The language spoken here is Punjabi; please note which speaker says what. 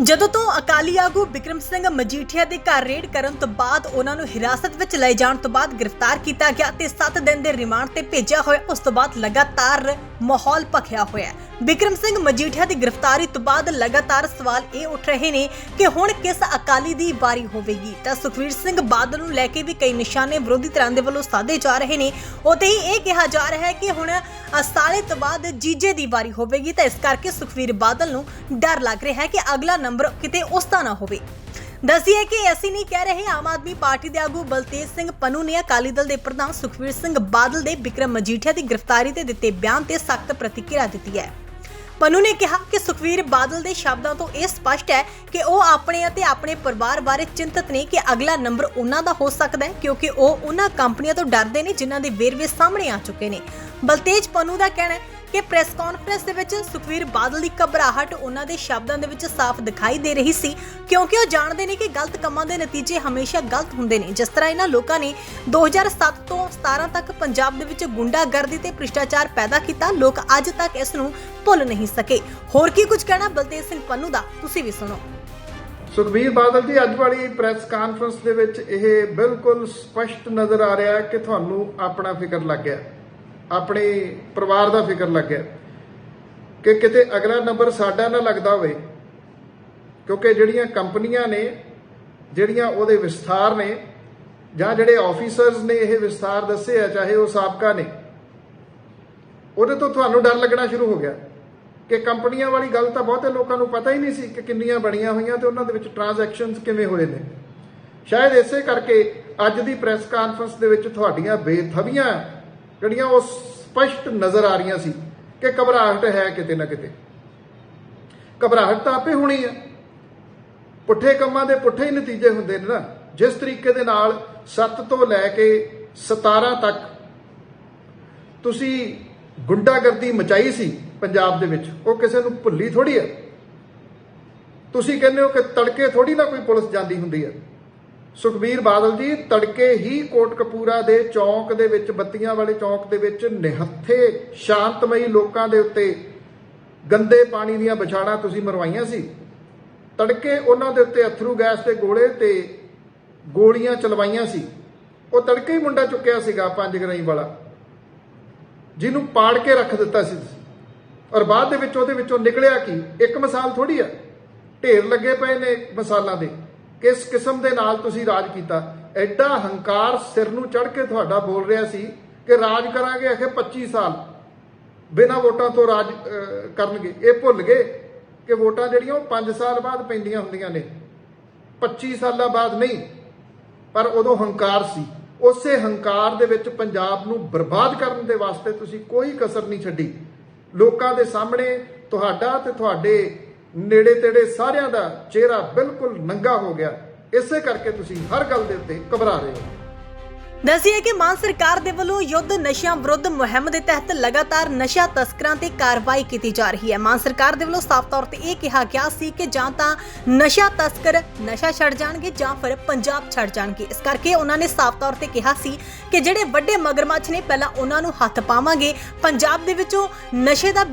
Speaker 1: ਜਦੋਂ ਤੋਂ ਅਕਾਲੀ ਆਗੂ ਬਿਕਰਮ ਸਿੰਘ ਮਜੀਠੀਆ ਦੇ ਘਰ ਰੇਡ ਕਰਨ ਤੋਂ ਬਾਅਦ ਉਹਨਾਂ ਨੂੰ ਹਿਰਾਸਤ ਵਿੱਚ ਲਏ ਜਾਣ ਤੋਂ ਬਾਅਦ ਗ੍ਰਿਫਤਾਰ ਕੀਤਾ ਗਿਆ ਤੇ 7 ਦਿਨ ਦੇ ਰਿਮਾਂਡ ਤੇ ਭੇਜਿਆ ਹੋਇਆ, ਉਸ ਤੋਂ ਬਾਅਦ ਲਗਾਤਾਰ ਮਾਹੌਲ ਭਖਿਆ ਹੋਇਆ ਹੈ। ਵਿਕਰਮ ਸਿੰਘ ਮਜੀਠੀਆ ਦੀ ਗ੍ਰਿਫਤਾਰੀ ਤੋਂ ਬਾਅਦ ਲਗਾਤਾਰ ਸਵਾਲ ਇਹ ਉੱਠ ਰਹੇ ਨੇ ਕਿ ਹੁਣ ਕਿਸ ਅਕਾਲੀ ਦੀ ਵਾਰੀ ਹੋਵੇਗੀ? ਤਾਂ ਸੁਖਵੀਰ ਸਿੰਘ ਬਾਦਲ ਨੂੰ ਲੈ ਕੇ ਵੀ ਕਈ ਨਿਸ਼ਾਨੇ ਵਿਰੋਧੀ ਧਿਰਾਂ ਦੇ ਵੱਲੋਂ ਸਾਧੇ ਜਾ ਰਹੇ ਨੇ। ਉਤੇ ਹੀ ਇਹ ਕਿਹਾ ਜਾ ਰਿਹਾ ਹੈ ਕਿ ਹੁਣ ਅ, ਸਾਲੇ ਤੋਂ ਬਾਅਦ ਜੀਜੇ ਦੀ ਵਾਰੀ ਹੋਵੇਗੀ। ਤਾਂ ਇਸ ਕਰਕੇ ਸੁਖਵੀਰ ਬਾਦਲ ਨੂੰ ਡਰ ਲੱਗ ਰਿਹਾ ਹੈ ਕਿ ਅਗਲਾ ਨੰਬਰ ਕਿਤੇ ਉਸ ਦਾ ਨਾ ਹੋਵੇ। ਦੱਸੀਏ ਕਿ ਅਸੀਂ ਨਹੀਂ ਕਹਿ ਰਹੇ ਆਮ ਆਦਮੀ ਪਾਰਟੀ ਦੇ ਆਗੂ ਬਲਤੇਜ ਸਿੰਘ ਪਨੂ ਨੇ ਅਕਾਲੀ ਦਲ ਦੇ ਪ੍ਰਧਾਨ ਸੁਖਵੀਰ ਸਿੰਘ ਬਾਦਲ ਦੇ ਵਿਕਰਮ ਮਜੀਠੀਆ ਦੀ ਗ੍ਰਿਫਤਾਰੀ ਤੇ ਦਿੱਤੇ ਬਿਆਨ ਤੇ ਸਖਤ ਪ੍ਰਤੀਕਿਰਿਆ ਦਿੱਤੀ ਹੈ। ਪਨੂ ਨੇ ਕਿਹਾ ਕਿ ਸੁਖਵੀਰ ਬਾਦਲ ਦੇ ਸ਼ਬਦਾਂ ਤੋਂ ਇਹ ਸਪਸ਼ਟ ਹੈ ਕਿ ਉਹ ਆਪਣੇ ਅਤੇ ਆਪਣੇ ਪਰਿਵਾਰ ਬਾਰੇ ਚਿੰਤਤ ਨੇ ਕਿ ਅਗਲਾ ਨੰਬਰ ਉਹਨਾਂ ਦਾ ਹੋ ਸਕਦਾ ਹੈ ਕਿਉਂਕਿ ਉਹ ਉਹਨਾਂ ਕੰਪਨੀਆਂ ਤੋਂ ਡਰਦੇ ਨੇ ਜਿਨ੍ਹਾਂ ਦੇ ਵੇਰਵੇ ਸਾਹਮਣੇ ਆ ਚੁੱਕੇ ਨੇ। ਬਲਤੇਜ ਪਨੂ ਦਾ ਕਹਿਣਾ ਹੈ ਕਿ ਪ੍ਰੈਸ ਕਾਨਫਰੰਸ ਦੇ ਵਿੱਚ ਸੁਖਵੀਰ ਬਾਦਲ ਦੀ ਘਬਰਾਹਟ ਉਹਨਾਂ ਦੇ ਸ਼ਬਦਾਂ ਦੇ ਵਿੱਚ ਸਾਫ਼ ਦਿਖਾਈ ਦੇ ਰਹੀ ਸੀ, ਕਿਉਂਕਿ ਉਹ ਜਾਣਦੇ ਨੇ ਕਿ ਗਲਤ ਕੰਮਾਂ ਦੇ ਨਤੀਜੇ ਹਮੇਸ਼ਾ ਗਲਤ ਹੁੰਦੇ ਨੇ। ਜਿਸ ਤਰ੍ਹਾਂ ਇਹਨਾਂ ਲੋਕਾਂ ਨੇ 2007 ਤੋਂ 17 ਤੱਕ ਪੰਜਾਬ ਦੇ ਵਿੱਚ ਗੁੰਡਾਗਰਦੀ ਤੇ ਭ੍ਰਿਸ਼ਟਾਚਾਰ ਪੈਦਾ ਕੀਤਾ, ਲੋਕ ਅੱਜ ਤੱਕ ਇਸ ਨੂੰ ਭੁੱਲ ਨਹੀਂ ਸਕੇ। ਹੋਰ ਕੀ ਕੁਝ ਕਹਿਣਾ ਬਲਤੇਜ ਸਿੰਘ ਪੰਨੂ ਦਾ, ਤੁਸੀਂ ਵੀ ਸੁਣੋ।
Speaker 2: ਸੁਖਬੀਰ ਬਾਦਲ ਜੀ ਅੱਜ ਵਾਲੀ ਪ੍ਰੈਸ ਕਾਨਫਰੰਸ ਦੇ ਵਿੱਚ ਇਹ ਬਿਲਕੁਲ ਸਪਸ਼ਟ ਨਜ਼ਰ ਆ ਰਿਹਾ ਹੈ ਕਿ ਤੁਹਾਨੂੰ ਆਪਣਾ ਫਿਕਰ ਲੱਗ ਗਿਆ। ਆਪਣੇ ਪਰਿਵਾਰ ਦਾ ਫਿਕਰ ਲੱਗਿਆ ਕਿ ਕਿਤੇ ਅਗਲਾ ਨੰਬਰ ਸਾਡਾ ਨਾ ਲੱਗਦਾ ਹੋਵੇ, ਕਿਉਂਕਿ ਜਿਹੜੀਆਂ ਕੰਪਨੀਆਂ ਨੇ, ਜਿਹੜੀਆਂ ਉਹਦੇ ਵਿਸਥਾਰ ਨੇ, ਜਾਂ ਜਿਹੜੇ ਆਫੀਸਰਸ ਨੇ ਇਹ ਵਿਸਥਾਰ ਦੱਸੇ ਆ, ਚਾਹੇ ਉਹ ਸਾਬਕਾ ਨੇ, ਉਹਦੇ ਤੋਂ ਤੁਹਾਨੂੰ ਡਰ ਲੱਗਣਾ ਸ਼ੁਰੂ ਹੋ ਗਿਆ ਕਿ ਕੰਪਨੀਆਂ ਵਾਲੀ ਗੱਲ ਤਾਂ ਬਹੁਤੇ ਲੋਕਾਂ ਨੂੰ ਪਤਾ ਹੀ ਨਹੀਂ ਸੀ ਕਿ ਕਿੰਨੀਆਂ ਬਣੀਆਂ ਹੋਈਆਂ ਤੇ ਉਹਨਾਂ ਦੇ ਵਿੱਚ ਟ੍ਰਾਂਜੈਕਸ਼ਨਸ ਕਿਵੇਂ ਹੋਏ ਨੇ। ਸ਼ਾਇਦ ਇਸੇ ਕਰਕੇ ਅੱਜ ਦੀ ਪ੍ਰੈਸ ਕਾਨਫਰੰਸ ਦੇ ਵਿੱਚ ਤੁਹਾਡੀਆਂ ਬੇਥਵੀਆਂ ਜਿਹੜੀਆਂ ਉਹ ਸਪਸ਼ਟ ਨਜ਼ਰ ਆ ਰਹੀਆਂ ਸੀ ਕਿ ਘਬਰਾਹਟ ਹੈ ਕਿਤੇ ਨਾ ਕਿਤੇ। ਘਬਰਾਹਟ ਤਾਂ ਆਪੇ ਹੋਣੀ ਹੈ ਪੁੱਠੇ ਕੰਮਾਂ ਦੇ ਪੁੱਠੇ ਹੀ ਨਤੀਜੇ ਹੁੰਦੇ ਨੇ ਨਾ। ਜਿਸ ਤਰੀਕੇ ਦੇ ਨਾਲ 7 ਤੋਂ ਲੈ ਕੇ 17 ਤੱਕ ਤੁਸੀਂ ਗੁੰਡਾਗਰਦੀ ਮਚਾਈ ਸੀ ਪੰਜਾਬ ਦੇ ਵਿੱਚ, ਉਹ ਕਿਸੇ ਨੂੰ ਭੁੱਲੀ ਥੋੜੀ ਹੈ ਤੁਸੀਂ ਕਹਿੰਦੇ ਹੋ ਕਿ ਤੜਕੇ ਥੋੜੀ ਨਾ ਕੋਈ ਪੁਲਿਸ ਜਾਂਦੀ ਹੁੰਦੀ ਹੈ ਸੁਖਬੀਰ ਬਾਦਲ ਜੀ, ਤੜਕੇ ਹੀ ਕੋਟਕਪੂਰਾ ਦੇ ਚੌਂਕ ਦੇ ਵਿੱਚ, ਬੱਤੀਆਂ ਵਾਲੇ ਚੌਂਕ ਦੇ ਵਿੱਚ ਨਿਹੱਥੇ ਸ਼ਾਂਤਮਈ ਲੋਕਾਂ ਦੇ ਉੱਤੇ ਗੰਦੇ ਪਾਣੀ ਦੀਆਂ ਵਿਛਾੜਾਂ ਤੁਸੀਂ ਮਰਵਾਈਆਂ ਸੀ। ਤੜਕੇ ਉਹਨਾਂ ਦੇ ਉੱਤੇ ਅਥਰੂ ਗੈਸ ਦੇ ਗੋਲੇ ਤੇ ਗੋਲੀਆਂ ਚਲਵਾਈਆਂ ਸੀ। ਉਹ ਤੜਕੇ ਹੀ ਮੁੰਡਾ ਚੁੱਕਿਆ ਸੀਗਾ, ਪੰਜ ਗਰਾਈ ਵਾਲਾ, ਜਿਹਨੂੰ ਪਾੜ ਕੇ ਰੱਖ ਦਿੱਤਾ ਸੀ। ਤੁਸੀਂ। ਔਰ ਬਾਅਦ ਦੇ ਵਿੱਚ ਉਹਦੇ ਵਿੱਚੋਂ ਨਿਕਲਿਆ ਕੀ? ਇੱਕ ਮਿਸਾਲ ਥੋੜੀ ਆ। ਢੇਰ ਲੱਗੇ ਪਏ ਨੇ ਮਿਸਾਲਾਂ ਦੇ। ਕਿਸ ਕਿਸਮ ਦੇ ਨਾਲ ਤੁਸੀਂ ਰਾਜ ਕੀਤਾ? ਐਡਾ ਹੰਕਾਰ ਸਿਰ ਨੂੰ ਚੜ ਕੇ ਤੁਹਾਡਾ ਬੋਲ ਰਿਹਾ ਸੀ ਕਿ ਰਾਜ ਕਰਾਂਗੇ ਅਖੇ 25 ਸਾਲ। ਬਿਨਾਂ ਵੋਟਾਂ ਤੋਂ ਰਾਜ ਕਰਨਗੇ। ਇਹ ਭੁੱਲ ਗਏ ਕਿ ਵੋਟਾਂ ਜਿਹੜੀਆਂ ਉਹ 5 ਸਾਲ ਬਾਅਦ ਪੈਂਦੀਆਂ ਹੁੰਦੀਆਂ ਨੇ। 25 ਸਾਲਾਂ ਬਾਅਦ ਨਹੀਂ, ਪਰ ਉਦੋਂ ਹੰਕਾਰ ਸੀ। ਉਸੇ ਹੰਕਾਰ ਦੇ ਵਿੱਚ ਪੰਜਾਬ ਨੂੰ ਬਰਬਾਦ ਕਰਨ ਦੇ ਵਾਸਤੇ ਤੁਸੀਂ ਕੋਈ ਕਸਰ ਨਹੀਂ ਛੱਡੀ। ਲੋਕਾਂ ਦੇ ਸਾਹਮਣੇ ਤੁਹਾਡਾ ਤੇ ਤੁਹਾਡੇ ਨੇੜੇ ਤੇੜੇ ਸਾਰਿਆਂ ਦਾ ਚਿਹਰਾ ਬਿਲਕੁਲ ਨੰਗਾ ਹੋ ਗਿਆ। ਇਸੇ ਕਰਕੇ ਤੁਸੀਂ ਹਰ ਗੱਲ ਦੇ ਉੱਤੇ ਘਬਰਾ ਰਹੇ ਹੋ।
Speaker 1: ਦੱਸਿए ਕਿ ਮਾਨ ਸਰਕਾਰ ਦੇ ਵੱਲੋਂ ਯੁੱਧ ਨਸ਼ਿਆਂ ਵਿਰੁੱਧ ਮੁਹਿੰਮ ਦੇ ਤਹਿਤ ਲਗਾਤਾਰ ਨਸ਼ਾ ਤਸਕਰਾਂ ਤੇ ਕਾਰਵਾਈ ਕੀਤੀ ਜਾ ਰਹੀ ਹੈ। ਮਾਨ ਸਰਕਾਰ ਦੇ ਵੱਲੋਂ ਸਾਫ਼ ਤੌਰ ਤੇ ਇਹ ਕਿਹਾ ਗਿਆ ਸੀ ਕਿ ਜਾਂ ਤਾਂ ਨਸ਼ਾ ਤਸਕਰ ਨਸ਼ਾ ਛੱਡ ਜਾਣਗੇ ਜਾਂ ਫਿਰ ਪੰਜਾਬ ਛੱਡ ਜਾਣਗੇ। ਇਸ ਕਰਕੇ ਉਹਨਾਂ ਨੇ ਸਾਫ਼ ਤੌਰ ਤੇ ਕਿਹਾ ਸੀ ਕਿ ਜਿਹੜੇ ਵੱਡੇ ਮਗਰਮੱਛ ਨੇ, ਪਹਿਲਾਂ ਉਹਨਾਂ ਨੂੰ ਹੱਥ ਪਾਵਾਂਗੇ। ਪੰਜਾਬ ਦੇ ਵਿੱਚੋਂ ਨਸ਼ੇ ਦਾ